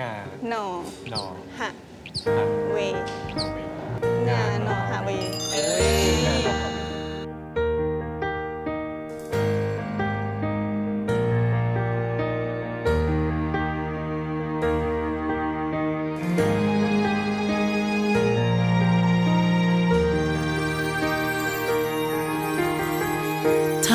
งาหนอหนอหะหะเวหนอเว งาหนอหะเวเอ้ยงาหนอหะเว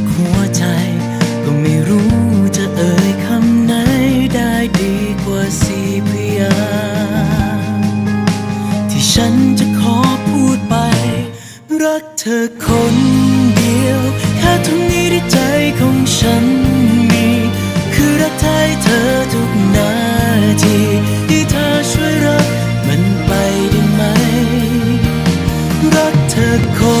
ก หัวใจ ก็ไม่รู้จะเอ่ยคำไหนได้ดีกว่าสี่พยางที่ฉันจะขอพูดไป รักเธอคนเดียว แค่ตรงนี้ที่ใจของฉันมี คือรักไทยเธอทุกนาทีที่เธอช่วยรักมันไปได้ไหม รักเธอคน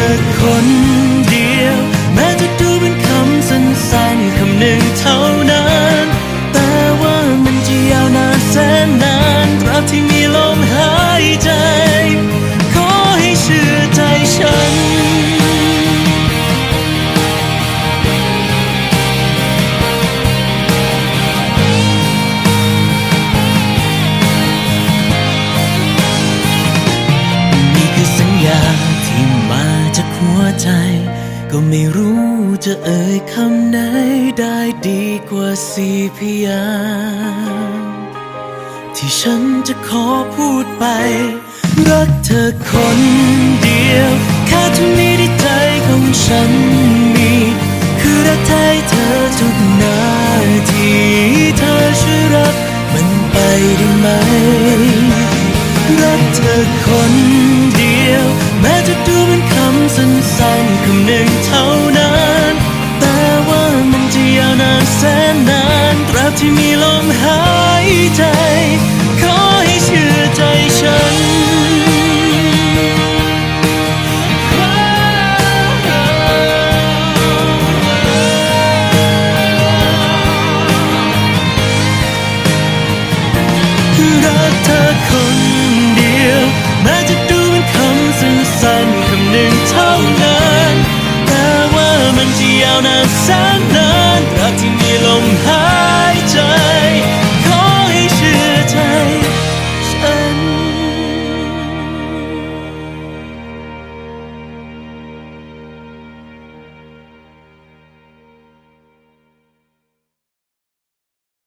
ละคน ใจ ก็ไม่รู้จะเอ่ยคำไหนได้ดีกว่าสี่พยางที่ฉันจะขอพูดไป รักเธอคนเดียว แค่ตรงนี้ที่ใจของฉันมี คือรักไทยเธอทุกนาทีเธอช่วยรักมันไปได้ไหม รักเธอคน ม้จะดูเป็นคำสั้นๆคำหนึ่งเท่านั้น แต่ว่ามันจะยาวนานแสนนานตราบที่มีลมหายใจ